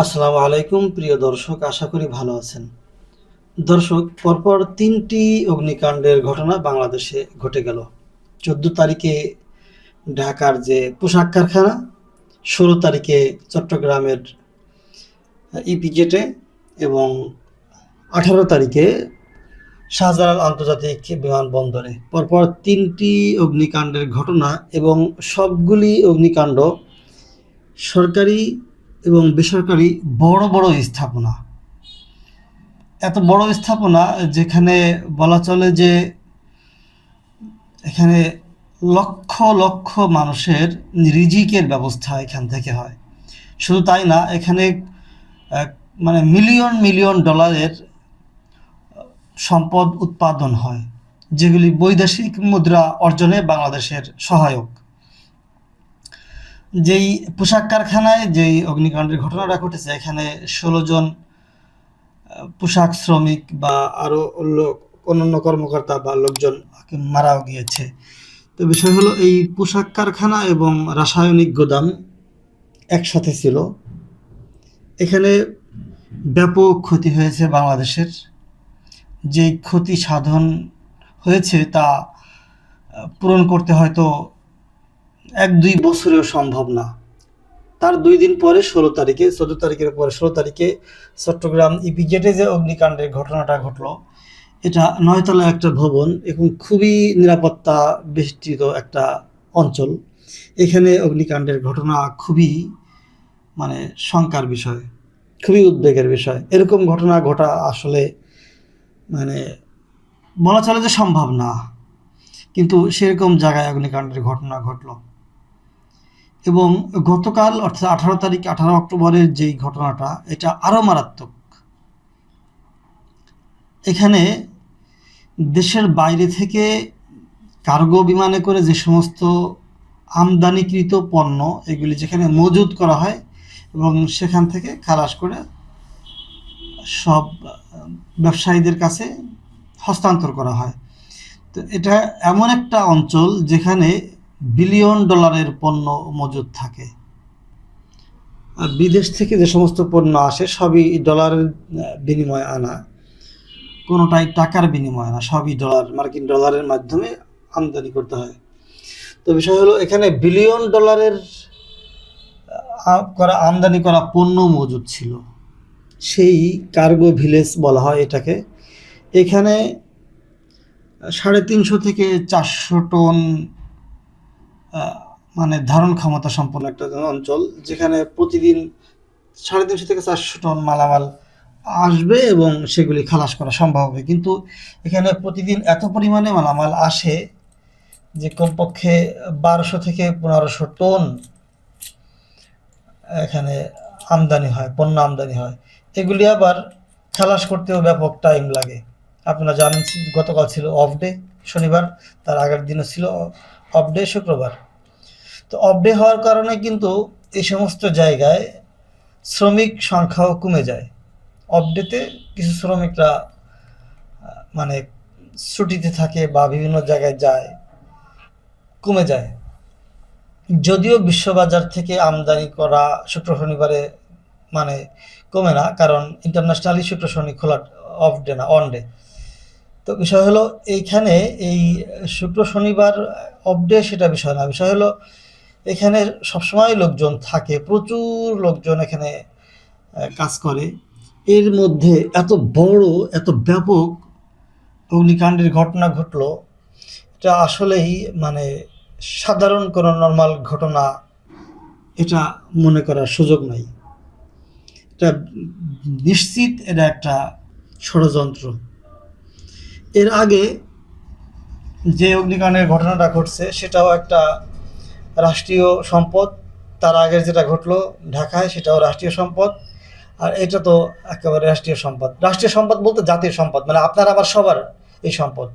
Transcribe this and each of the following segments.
আসসালামু আলাইকুম, প্রিয় দর্শক, আশা করি ভালো আছেন। দর্শক, পরপর তিনটি অগ্নিকাণ্ডের ঘটনা বাংলাদেশে ঘটে গেল। চোদ্দ তারিখে ঢাকার যে পোশাক কারখানা, ষোলো তারিখে চট্টগ্রামের ইপিজেটে এবং আঠারো তারিখে শাহজালাল আন্তর্জাতিক বিমানবন্দরে। পরপর তিনটি অগ্নিকাণ্ডের ঘটনা এবং সবগুলি অগ্নিকাণ্ড সরকারি এবং বেসরকারি বড় বড় স্থাপনা। এত বড় স্থাপনা যেখানে বলা চলে যে এখানে লক্ষ লক্ষ মানুষের রিজিকের ব্যবস্থা এখান থেকে হয়। শুধু তাই না, এখানে মানে মিলিয়ন মিলিয়ন ডলারের সম্পদ উৎপাদন হয়, যেগুলি বৈদেশিক মুদ্রা অর্জনে বাংলাদেশের সহায়ক। যেই পোশাক কারখানায় যেই অগ্নিকাণ্ডের ঘটনাটা ঘটেছে, এখানে ষোলো জন পোশাক শ্রমিক বা আরও লোক, অন্যান্য কর্মকর্তা বা লোকজন মারাও গিয়েছে। তো বিষয় হলো এই পোশাক কারখানা এবং রাসায়নিক গোদাম একসাথে ছিল। এখানে ব্যাপক ক্ষতি হয়েছে বাংলাদেশের। যে ক্ষতি সাধন হয়েছে তা পূরণ করতে হয়তো এক দুই বছরেও সম্ভব না। তার দুই দিন পরে ষোলো তারিখে, চোদ্দ তারিখের পরে ষোলো তারিখে চট্টগ্রাম ইপিজেটে যে অগ্নিকাণ্ডের ঘটনাটা ঘটলো, এটা নয়তলা একটা ভবন, এবং খুবই নিরাপত্তা বেষ্টিত একটা অঞ্চল। এখানে অগ্নিকাণ্ডের ঘটনা খুবই মানে শঙ্কার বিষয়, খুবই উদ্বেগের বিষয়। এরকম ঘটনা ঘটা আসলে মানে বলা চলে যে সম্ভব না। কিন্তু সেরকম জায়গায় অগ্নিকাণ্ডের ঘটনা ঘটলো। এবং গতকাল, অর্থাৎ আঠারো তারিখ, আঠারো অক্টোবরের যেই ঘটনাটা, এটা আরও মারাত্মক। এখানে দেশের বাইরে থেকে কার্গো বিমানে করে যে সমস্ত আমদানিকৃত পণ্য, এগুলি যেখানে মজুত করা হয় এবং সেখান থেকে খালাস করে সব ব্যবসায়ীদের কাছে হস্তান্তর করা হয়। তো এটা এমন একটা অঞ্চল যেখানে বিলিয়ন ডলারের পণ্য মজুদ থাকে। আর বিদেশ থেকে যে সমস্ত পণ্য আসে সবই ডলারের বিনিময়ে আনা। কোনোটাই টাকার বিনিময়ে না সবই ডলার মার্কিন ডলারের মাধ্যমে আমদানি করতে হয়। তো বিষয় হলো এখানে বিলিয়ন ডলারের করা আমদানি করা পণ্য মজুদ ছিল। সেই কার্গো ভিলেজ বলা হয় এটাকে। এখানে সাড়ে তিনশো থেকে চারশো টন মানে ধারণ ক্ষমতা সম্পন্ন একটা অঞ্চল যেখানে প্রতিদিন সাড়ে তিনশো থেকে চারশো টন মালামাল আসবে এবং সেগুলি খালাস করা সম্ভব হবে। কিন্তু এখানে প্রতিদিন এত পরিমাণে মালামাল আসে যে কমপক্ষে বারোশো থেকে পনেরোশো টন এখানে আমদানি হয়, পণ্য আমদানি হয়। এগুলি আবার খালাস করতেও ব্যাপক টাইম লাগে। আপনারা জানেন, গতকাল ছিল অফ ডে শনিবার, তার আগের দিনও ছিল অফ ডে শুক্রবার। তো অফ ডে হওয়ার কারণে কিন্তু এই সমস্ত জায়গায় শ্রমিক সংখ্যাও কমে যায়। অফ ডেতে কিছু শ্রমিকরা মানে ছুটিতে থাকে বা বিভিন্ন জায়গায় যায়, কমে যায়। যদিও বিশ্ববাজার থেকে আমদানি করা শুক্র শনিবারে মানে কমে না, কারণ ইন্টারন্যাশনালি শুক্র শনি খোলা অফ ডে না অন ডে তো বিষয় হলো এইখানে এই শুক্র শনিবার অফ ডে সেটা বিষয় না। বিষয় হলো এখানে সবসময় লোকজন থাকে, প্রচুর লোকজন এখানে কাজ করে। এর মধ্যে এত বড়, এত ব্যাপক অগ্নিকাণ্ডের ঘটনা ঘটলো, এটা আসলেই মানে সাধারণ কোনো নর্মাল ঘটনা, এটা মনে করার সুযোগ নাই। এটা নিশ্চিত এটা একটা ষড়যন্ত্র। এর আগে যে অগ্নিকাণ্ডের ঘটনাটা ঘটছে, সেটাও একটা রাষ্ট্রীয় সম্পদ। তার আগের যেটা ঘটলো ঢাকায়, সেটাও রাষ্ট্রীয় সম্পদ। আর এটা তো একেবারে রাষ্ট্রীয় সম্পদ। রাষ্ট্রীয় সম্পদ বলতে জাতীয় সম্পদ মানে আপনার আবার সবার এই সম্পদ।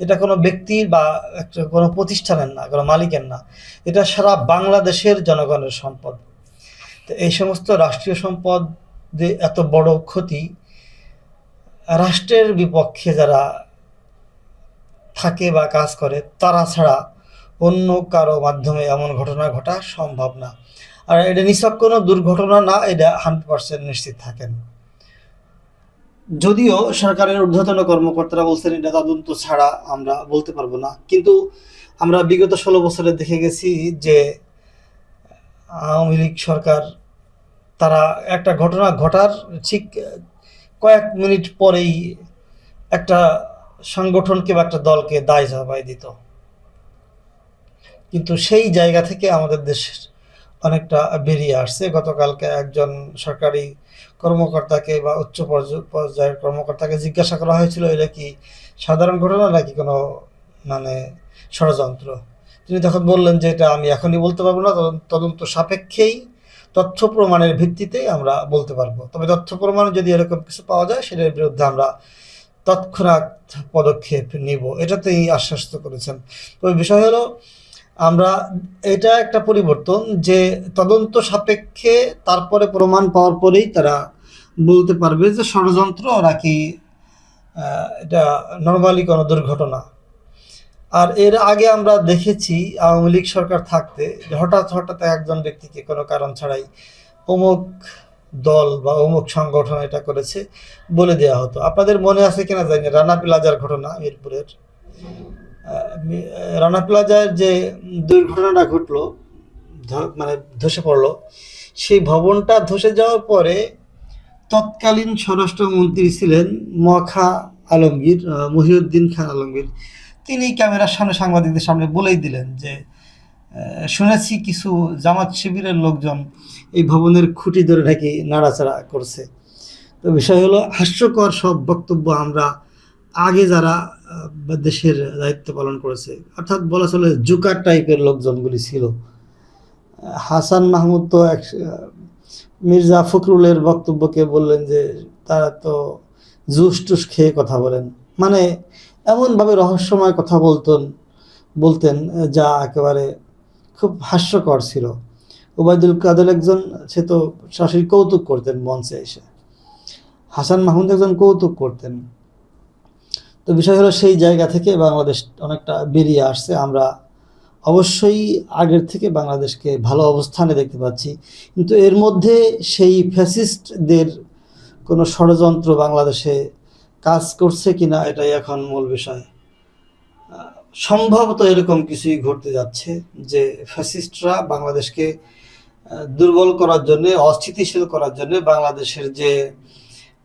এটা কোনো ব্যক্তির বা একটা কোনো প্রতিষ্ঠানের না, কোনো মালিকের না। এটা সারা বাংলাদেশের জনগণের সম্পদ। তো এই সমস্ত রাষ্ট্রীয় সম্পদ যে এত বড় ক্ষতি, রাষ্ট্রের বিপক্ষে যারা থাকে বা কাজ করে, তারা ছাড়া অন্য কারও মাধ্যমে এমন ঘটনা ঘটা সম্ভব না। আর এটা নিছক কোনো দুর্ঘটনা না, এটা হান্ড্রেড পার্সেন্ট নিশ্চিত থাকেন। যদিও সরকারের ঊর্ধ্বতন কর্মকর্তারা বলছেন, এটা তদন্ত ছাড়া আমরা বলতে পারব না। কিন্তু আমরা বিগত ষোলো বছরে দেখে গেছি যে আওয়ামী লীগ সরকার, তারা একটা ঘটনা ঘটার ঠিক কয়েক মিনিট পরেই একটা সংগঠনকে বা একটা দলকে দায় চাপাই দিত। কিন্তু সেই জায়গা থেকে আমাদের দেশের অনেকটা বেরিয়ে আসছে। গতকালকে একজন সরকারি কর্মকর্তাকে বা উচ্চ পর্য- পর্যায়ের কর্মকর্তাকে জিজ্ঞাসা করা হয়েছিল, এটা কি সাধারণ ঘটনা নাকি কোনো মানে ষড়যন্ত্র? তিনি তখন বললেন যে, এটা আমি এখনই বলতে পারব না। তদন্ত সাপেক্ষেই তথ্য প্রমাণের ভিত্তিতেই আমরা বলতে পারব। তবে তথ্য প্রমাণ যদি এরকম কিছু পাওয়া যায়, সেটার বিরুদ্ধে আমরা তৎক্ষণাৎ পদক্ষেপ নিব। এটাতেই আশ্বস্ত করেছেন। তবে বিষয় হলো, আমরা এটা একটা পরিবর্তন যে তদন্ত সাপেক্ষে তারপরে প্রমাণ পাওয়ার পরেই তারা বলতে পারবে যে ষড়যন্ত্র নাকি এটা নর্মালি কোনো দুর্ঘটনা। আর এর আগে আমরা দেখেছি আওয়ামী লীগ সরকার থাকতে হঠাৎ হঠাৎ একজন ব্যক্তিকে কোনো কারণ ছাড়াই অমুক দল বা অমুক সংগঠন এটা করেছে বলে দেওয়া হতো। আপনাদের মনে আছে কিনা জানি রানা প্লাজার ঘটনা, মিরপুরের। রানা প্লাজার যে দুর্ঘটনাটা ঘটলো মানে ধসে পড়ল, সেই ভবনটা ধসে যাওয়ার পরে তৎকালীন স্বরাষ্ট্রমন্ত্রী ছিলেন মখা আলমগীর মহিউদ্দিন খান আলমগীর। তিনি ক্যামেরার সামনে সাংবাদিকদের সামনে বলেই দিলেন যে শুনেছি কিছু জামাত শিবিরের লোকজন এই ভবনের খুঁটি ধরে নাকি নাড়াচাড়া করছে। তো বিষয় হলো, হাস্যকর সব বক্তব্য আমরা আগে যারা দেশের দায়িত্ব পালন করেছে, অর্থাৎ বলা চলে জুকার টাইপের লোকজনগুলি ছিল। হাসান মাহমুদ তো এক মির্জা ফখরুলের বক্তব্যকে বললেন যে, তারা তো জুস টুস খেয়ে কথা বলেন। মানে এমনভাবে রহস্যময় কথা বলতেন বলতেন যা একেবারে খুব হাস্যকর ছিল। ওবায়দুল কাদের একজন, সে তো সরাসরি কৌতুক করতেন মঞ্চে এসে। হাসান মাহমুদ একজন কৌতুক করতেন। তো বিষয় হলো সেই জায়গা থেকে বাংলাদেশ অনেকটা বেরিয়ে আসছে। আমরা অবশ্যই আগের থেকে বাংলাদেশকে ভালো অবস্থানে দেখতে পাচ্ছি। কিন্তু এর মধ্যে সেই ফ্যাসিস্টদের কোনো ষড়যন্ত্র বাংলাদেশে কাজ করছে কিনা, এটাই এখন মূল বিষয়। সম্ভবত এরকম কিছুই ঘটতে যাচ্ছে যে ফ্যাসিস্টরা বাংলাদেশকে দুর্বল করার জন্য, অস্থিতিশীল করার জন্য বাংলাদেশের যে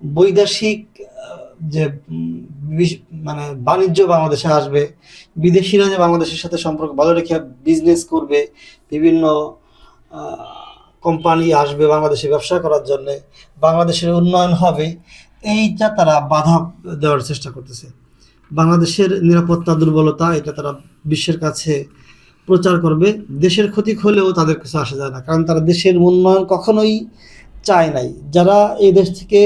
বৈদেশিক যে মানে বাণিজ্য বাংলাদেশে আসবে, বিদেশিরা যে বাংলাদেশের সাথে সম্পর্ক ভালো রেখে বিজনেস করবে, বিভিন্ন কোম্পানি আসবে বাংলাদেশে ব্যবসা করার জন্য, বাংলাদেশের উন্নয়ন হবে, এইটা তারা বাধা দেওয়ার চেষ্টা করতেছে। বাংলাদেশের নিরাপত্তা, দুর্বলতা, এটা তারা বিশ্বের কাছে প্রচার করবে। দেশের ক্ষতি হলেও তাদের কাছে আসা যায় না, কারণ তারা দেশের উন্নয়ন কখনোই চায় নাই। যারা এই দেশ থেকে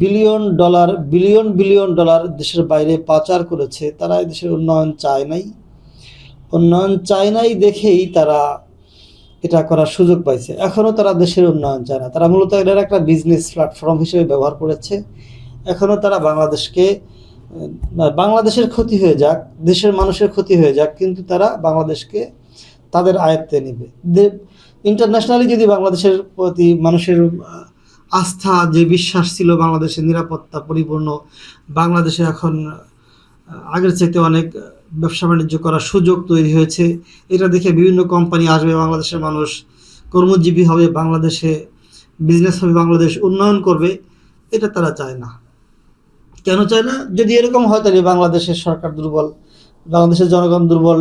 billion dollar, billion billion dollar দেশের বাইরে পাচার করেছে, তারা এই দেশের উন্নয়ন চায় নাই। উন্নয়ন চায় নাই দেখেই তারা এটা করার সুযোগ পাইছে। এখনও তারা দেশের উন্নয়ন চায় না। তারা মূলত এটার একটা বিজনেস প্ল্যাটফর্ম হিসেবে ব্যবহার করেছে। এখনও তারা বাংলাদেশকে বাংলাদেশের ক্ষতি হয়ে যাক, দেশের মানুষের ক্ষতি হয়ে যাক, কিন্তু তারা বাংলাদেশকে তাদের আয়ত্তে নেবে। ইন্টারন্যাশনালি যদি বাংলাদেশের প্রতি মানুষের আস্থা, যে বিশ্বাস ছিল বাংলাদেশের নিরাপত্তা পরিপূর্ণ, বাংলাদেশে এখন আগের চাইতে অনেক ব্যবসা বাণিজ্য করার সুযোগ তৈরি হয়েছে, এটা দেখে বিভিন্ন কোম্পানি আসবে বাংলাদেশের মানুষ, কর্মজীবী হবে বাংলাদেশে বিজনেস হবে বাংলাদেশ, উন্নয়ন করবে, এটা তারা চায় না। কেন চায় না? যদি এরকম হয়, তাহলে বাংলাদেশের সরকার দুর্বল, বাংলাদেশের জনগণ দুর্বল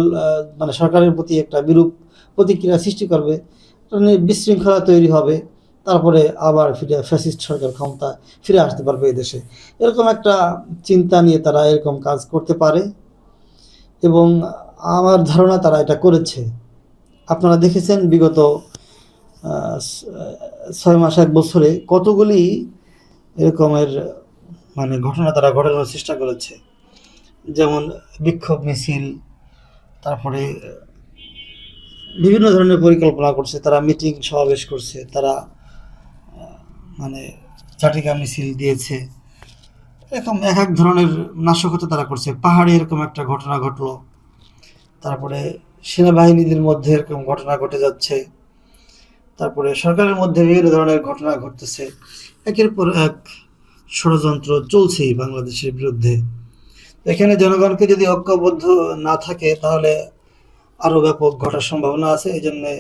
মানে সরকারের প্রতি একটা বিরূপ প্রতিক্রিয়া সৃষ্টি করবে। মানে বিশৃঙ্খলা তৈরি হবে, তারপরে আবার ফিরে ফ্যাসিস্ট সরকার ক্ষমতা ফিরে আসতে পারবে এই দেশে। এরকম একটা চিন্তা নিয়ে তারা এরকম কাজ করতে পারে এবং আমার ধারণা তারা এটা করেছে। আপনারা দেখেছেন বিগত ছয় মাস এক বছরে কতগুলি এরকমের মানে ঘটনা তারা ঘটানোর চেষ্টা করেছে। যেমন বিক্ষোভ মিছিল, তারপরে বিভিন্ন ধরনের পরিকল্পনা করছে, তারা মিটিং সমাবেশ করছে, তারা মানে ঝাটিকা মিছিল দিয়েছে। এরকম এক এক ধরনের নাশকতা তারা করছে। পাহাড়ে এরকম একটা ঘটনা ঘটলো। তারপরে সেনাবাহিনীদের মধ্যে এরকম ঘটনা ঘটে যাচ্ছে। তারপরে সরকারের মধ্যে বিভিন্ন ধরনের ঘটনা ঘটতেছে। একের পর এক ষড়যন্ত্র চলছেই বাংলাদেশের বিরুদ্ধে। এখানে জনগণকে যদি ঐক্যবদ্ধ না থাকে, তাহলে আরও ব্যাপক ঘটার সম্ভাবনা আছে। এই জন্যে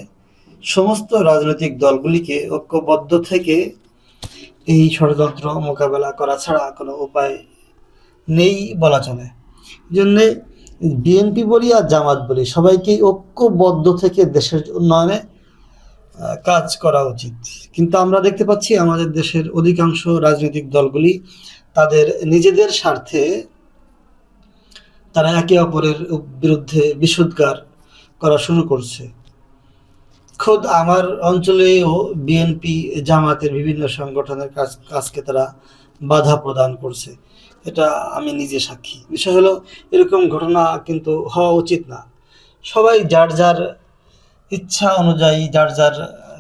সমস্ত রাজনৈতিক দলগুলিকে ঐক্যবদ্ধ থেকে এই ষড়যন্ত্র মোকাবেলা করা ছাড়া কোনো উপায় নেই বলা চলে। জন্যে বিএনপি বলি আর জামাত বলি, সবাইকেই ঐক্যবদ্ধ থেকে দেশের উন্নয়নে কাজ করা উচিত। কিন্তু আমরা দেখতে পাচ্ছি আমাদের দেশের অধিকাংশ রাজনৈতিক দলগুলি তাদের নিজেদের স্বার্থে তারা একে অপরের বিরুদ্ধে বিশুদ্গার করা শুরু করছে। খোদ আমার অঞ্চলেও বিএনপি জামাতের বিভিন্ন সংগঠনের কাজ, কাজকে তারা বাধা প্রদান করছে। এটা আমি নিজে সাক্ষী। বিষয় হলো, এরকম ঘটনা কিন্তু হওয়া উচিত না। সবাই যার যার ইচ্ছা অনুযায়ী যার যার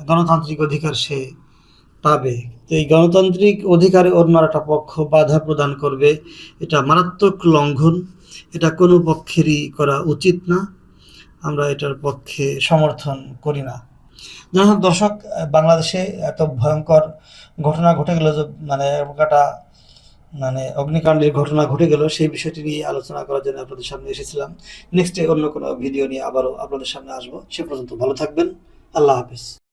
গণতান্ত্রিক অধিকার সে পাবে। তো এই গণতান্ত্রিক অধিকারে অন্য একটা পক্ষ বাধা প্রদান করবে, এটা মারাত্মক লঙ্ঘন। এটা কোনো পক্ষেরই করা উচিত না। আমরা এটার পক্ষে সমর্থন করি না। যাই হোক দর্শক, বাংলাদেশে এত ভয়ঙ্কর ঘটনা ঘটে গেল যে মানে একটা মানে অগ্নিকাণ্ডের ঘটনা ঘটে গেল, সেই বিষয়টি নিয়ে আলোচনা করার জন্য আপনাদের সামনে এসেছিলাম। নেক্সট নেক্সটে অন্য কোনো ভিডিও নিয়ে আবারও আপনাদের সামনে আসব। সে পর্যন্ত ভালো থাকবেন। আল্লাহ হাফিজ।